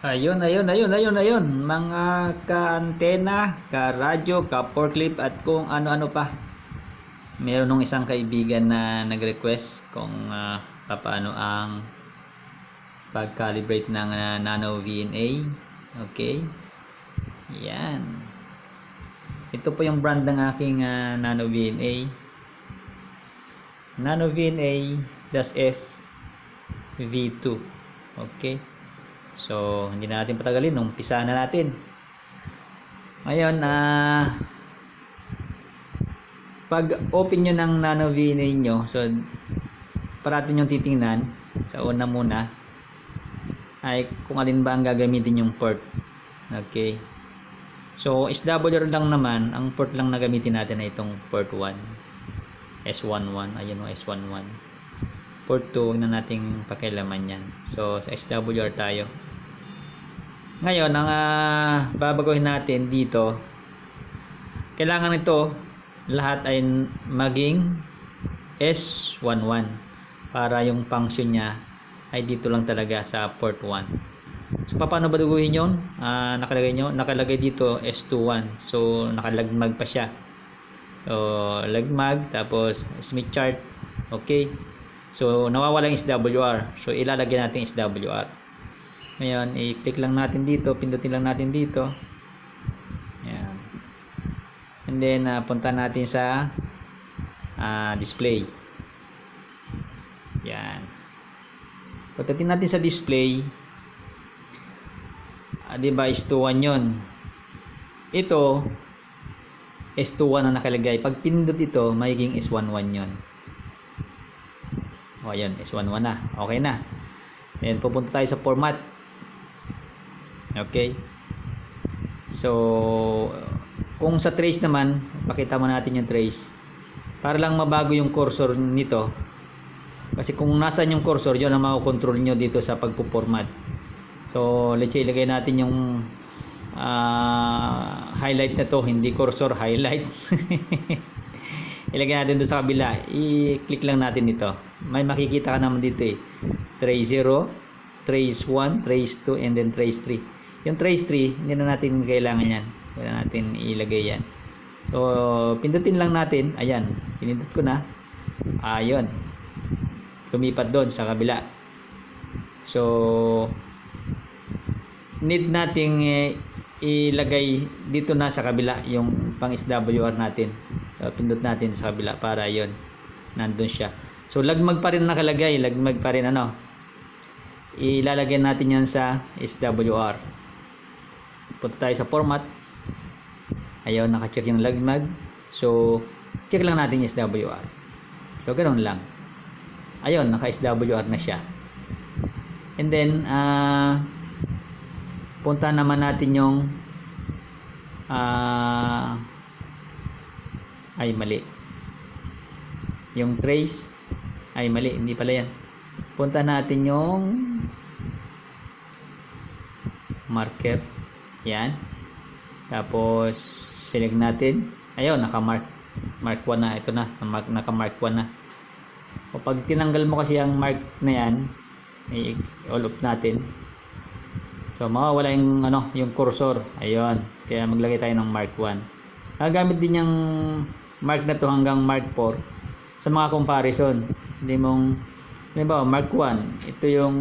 Ayun, ayun, ayun, ayun, ayun. Mga ka-antena, ka-radyo, ka-forklift at kung ano-ano pa. Meron nung isang kaibigan na nag-request kung uh, paano ang pag-calibrate ng ah, Nano VNA. Okay. Yan. Ito po yung brand ng aking ah, Nano VNA. Nano VNA Das F V2. Okay. So, hindi na natin patagalin. Umpisa na natin. Ngayon, ah pag open nyo ng Nano VNA nyo, so, parating nyo titingnan, sa una muna, ay kung alin ba ang gagamitin yung port. Okay. So, SWR lang naman, ang port lang na gamitin natin ay itong port 1. S11, ayun o, S11. Port 2, huwag na nating pakialaman yan. So, sa SWR tayo. Ngayon, ang uh, babaguhin natin dito, kailangan ito lahat ay maging S11 para yung function niya ay dito lang talaga sa port 1. So, paano baduguhin yun? Uh, nakalagay nyo, nakalagay dito S21. So, nakalagmag pa siya. So, lagmag, tapos Smith chart. Okay. So, nawawala yung SWR. So, ilalagay natin SWR. Ngayon, i-click lang natin dito, pindutin lang natin dito. Ayan. And then, uh, punta natin sa uh, display. Yan. Pagdating natin sa display, uh, di ba, is 2 yun. Ito, S21 na nakalagay. Pag pindot ito, magiging S11 yun. O, yan, S11 na. Okay na. Then, pupunta tayo sa format. Okay. So, kung sa trace naman, pakita mo natin yung trace. Para lang mabago yung cursor nito. Kasi kung nasan yung cursor, yun ang makokontrol nyo dito sa pagpo-format. So, let's say, ilagay natin yung uh, highlight na to, hindi cursor, highlight. ilagay natin doon sa kabila. I-click lang natin ito. May makikita ka naman dito eh. Trace 0, trace 1, trace 2, and then trace 3. Yung trace 3, hindi na natin kailangan yan. Wala natin ilagay yan. So, pindutin lang natin. Ayan, pinindot ko na. Ayun. Lumipat doon sa kabila. So, need nating eh, ilagay dito na sa kabila yung pang SWR natin. So, pindot natin sa kabila para yon nandun siya. So, lagmag pa rin nakalagay. Lagmag pa rin ano. Ilalagay natin yan sa SWR punta tayo sa format. Ayaw naka-check yung lagmag. So check lang natin yung SWR so ganoon lang. Ayun naka SWR na siya. And then uh, punta naman natin yung uh, ay mali. Yung trace ay mali. Hindi pala yan. Punta natin yung marker yan. Tapos, select natin. Ayun, naka-mark. Mark 1 na. Ito na. Naka-mark 1 na. O pag tinanggal mo kasi ang mark na yan, i-all up natin. So, mawawala yung, ano, yung cursor. Ayun. Kaya maglagay tayo ng mark 1. Nagamit din yung mark na to hanggang mark 4 sa mga comparison. Hindi mong, ba, mark 1. Ito yung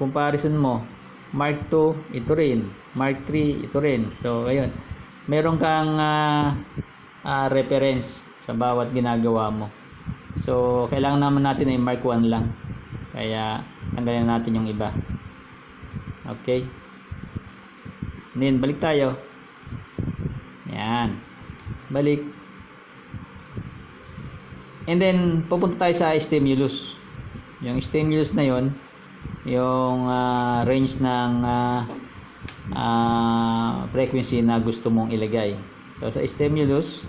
comparison mo Mark 2, ito rin. Mark 3, ito rin. So, ayun. Meron kang uh, uh, reference sa bawat ginagawa mo. So, kailangan naman natin ay Mark 1 lang. Kaya, tanggalin natin yung iba. Okay. Then, balik tayo. Yan. Balik. And then, pupunta tayo sa stimulus. Yung stimulus na yon yung uh, range ng uh, uh, frequency na gusto mong ilagay. So sa stimulus,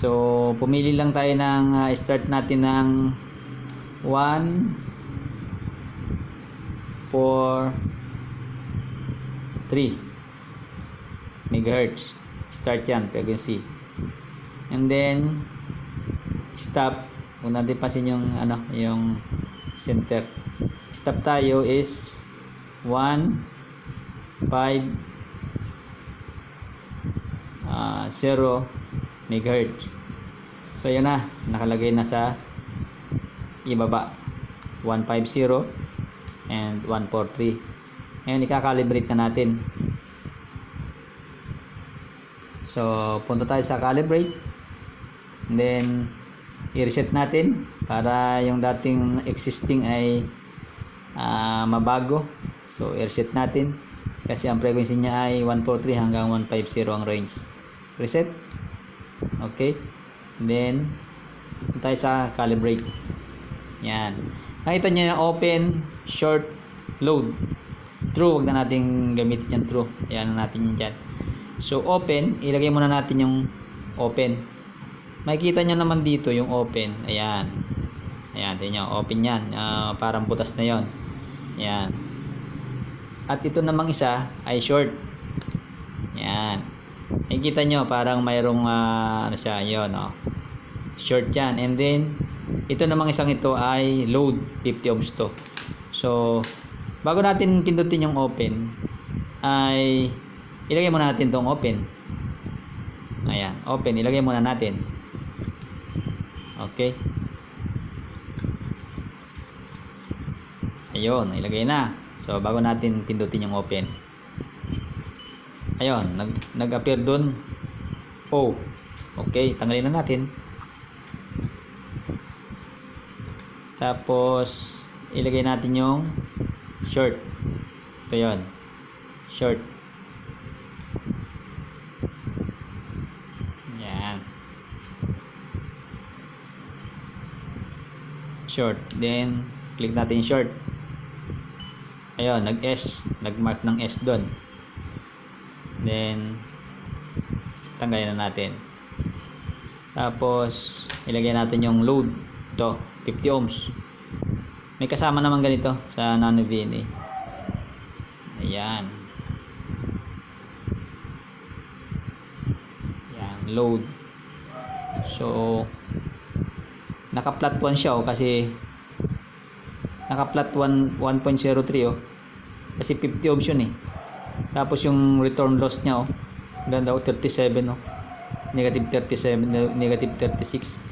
so pumili lang tayo ng uh, start natin ng 1 4 3 megahertz. Start yan, frequency. And then stop. Kung natin pasin yung ano, yung center stop tayo is 1 ah 0 megahertz. So yan na, nakalagay na sa ibaba 150 and 143. Ngayon ikakalibrate na natin. So punta tayo sa calibrate. Then i-reset natin para yung dating existing ay ah, mabago. So i-reset natin kasi ang frequency niya ay 143 hanggang 150 ang range. Reset. Okay. Then tayo sa calibrate. Yan. Nakita niyo yung open, short, load. True, wag na natin gamitin yung true. Ayan na natin yun dyan. So, open, ilagay muna natin yung open. Makikita nyo naman dito yung open. Ayan. Ayan, tingnan nyo. Open yan. Ah, parang butas na yon. Ayan. At ito namang isa ay short. Ayan. Makikita nyo, parang mayroong, ah, ano siya, yun, oh. Short yan. And then, ito namang isang ito ay load 50 ohms to. So, bago natin pindutin yung open, ay ilagay muna natin tong open. Ayan, open. Ilagay muna natin. Okay. Ayun, ilagay na. So, bago natin pindutin yung open. Ayun, nag, nag-appear dun. O. Okay, tanggalin na natin. Tapos, ilagay natin yung short. Ito yun. Short. Yan. Short. Then, click natin short. Ayun, nag-S. Nag-mark ng S doon. Then, tanggalin na natin. Tapos, ilagay natin yung load. Ito, 50 ohms. May kasama naman ganito sa Nano VNA. Ayan. Ayan, load. So, naka-flat 1 siya oh, kasi naka-flat 1 1.03 oh. Kasi 50 ohms yun eh. Tapos yung return loss niya oh. Ganda oh, 37 oh. Negative 37, ne- negative 36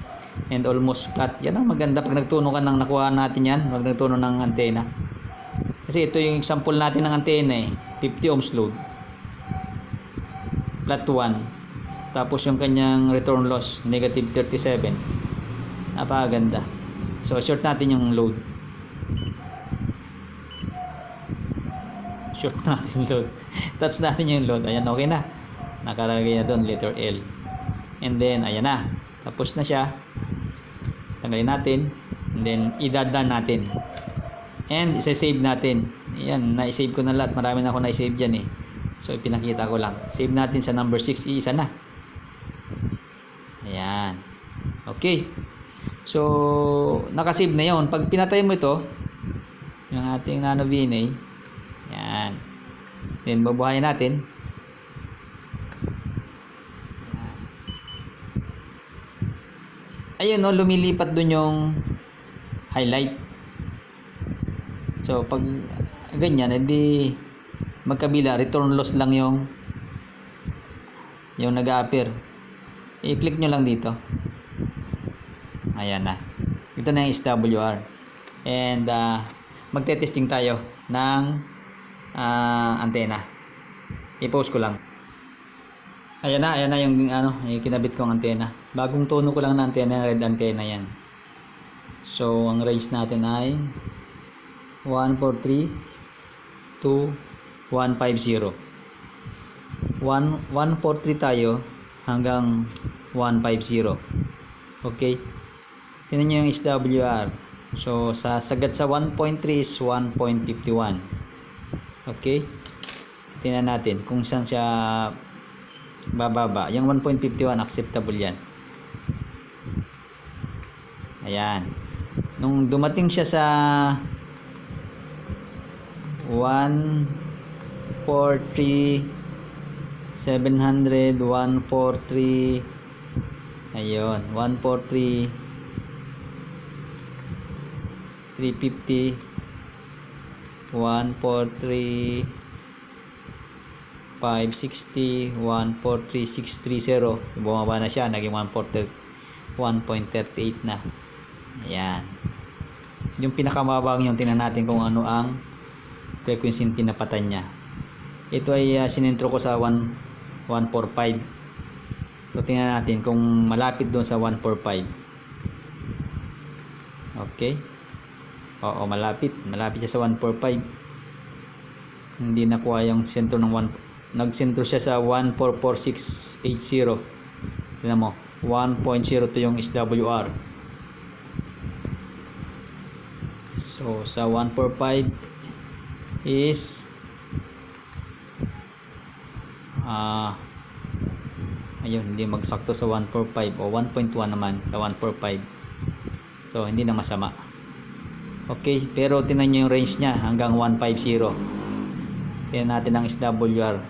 and almost flat. Yan ang maganda pag nagtuno ka ng nakuha natin yan, pag nagtuno ng antena. Kasi ito yung example natin ng antena eh, 50 ohms load. Flat 1. Tapos yung kanyang return loss, negative 37. Napakaganda. So, short natin yung load. Short natin load. Touch natin yung load. Ayan, okay na. Nakalagay na doon, letter L. And then, ayan na. Tapos na siya. Tanggalin natin. And then idadan natin. And isa-save natin. Yan na-save ko na lahat. Marami na ako na-save dyan eh. So ipinakita ko lang. Save natin sa number 6 iisa na. Ayan. Okay. So nakasave na yon pag pinatay mo ito yung ating nano VNA then babuhayin natin ayun no, lumilipat dun yung highlight. So, pag ganyan, edi magkabila, return loss lang yung yung nag-appear. I-click nyo lang dito. Ayan na. Ito na yung SWR. And, uh, magte-testing tayo ng uh, antena. I-post ko lang. Ayan na, ayan na yung ano, yung kinabit kong antena. Bagong tono ko lang na antena, red antenna yan. So, ang range natin ay 143 to 150. 1 143 tayo hanggang 150. Okay? Tingnan niyo yung SWR. So, sa sagat sa 1.3 is 1.51. Okay? Tingnan natin kung saan siya bababa. Yung 1.51 acceptable yan. Ayan. Nung dumating siya sa 143 700 143 ayun 143 350 143 1.560, 1.43630. Bumaba na siya, naging 1.40 1.38 na. Ayan. Yung pinakamabang yung tingnan natin kung ano ang frequency yung tinapatan niya. Ito ay uh, sinintro ko sa 1, 145. So tingnan natin kung malapit doon sa 145. Okay. Oo, malapit. Malapit siya sa 145. Hindi nakuha yung sentro ng 1. Nagsentro siya sa 144.680. Tingnan mo. 1.02 yung SWR. So, sa 145 is ah ayun, hindi magsakto sa 145 o 1.1 naman sa 145. So, hindi na masama. Okay, pero tingnan nyo yung range niya hanggang 150. Tingnan natin ang SWR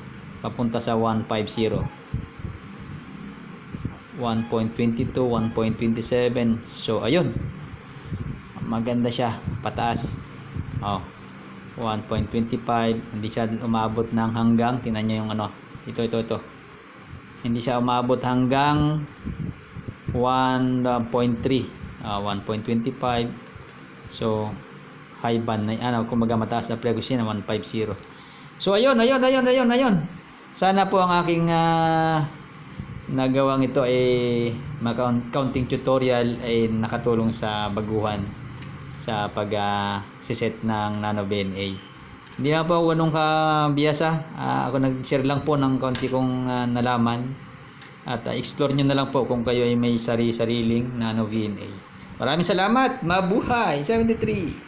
papunta sa 150. 1.22, 1.27. So, ayun. Maganda siya, pataas. Oh. 1.25, hindi siya umabot ng hanggang, tingnan niyo yung ano. Ito, ito, ito. Hindi siya umabot hanggang 1.3, ah, 1.25. So, high band na, ano, kumaga mataas na frequency na 150. So, ayun, ayun, ayun, ayun, ayun. Sana po ang aking ah, nagawang ito ay mga counting tutorial ay nakatulong sa baguhan sa pag uh, siset ng Nano BNA. Hindi na po ganun kabiyasa. Uh, ako nag-share lang po ng kaunti kong uh, nalaman. At uh, explore nyo na lang po kung kayo ay may sari-sariling Nano VNA. Maraming salamat. Mabuhay! 73!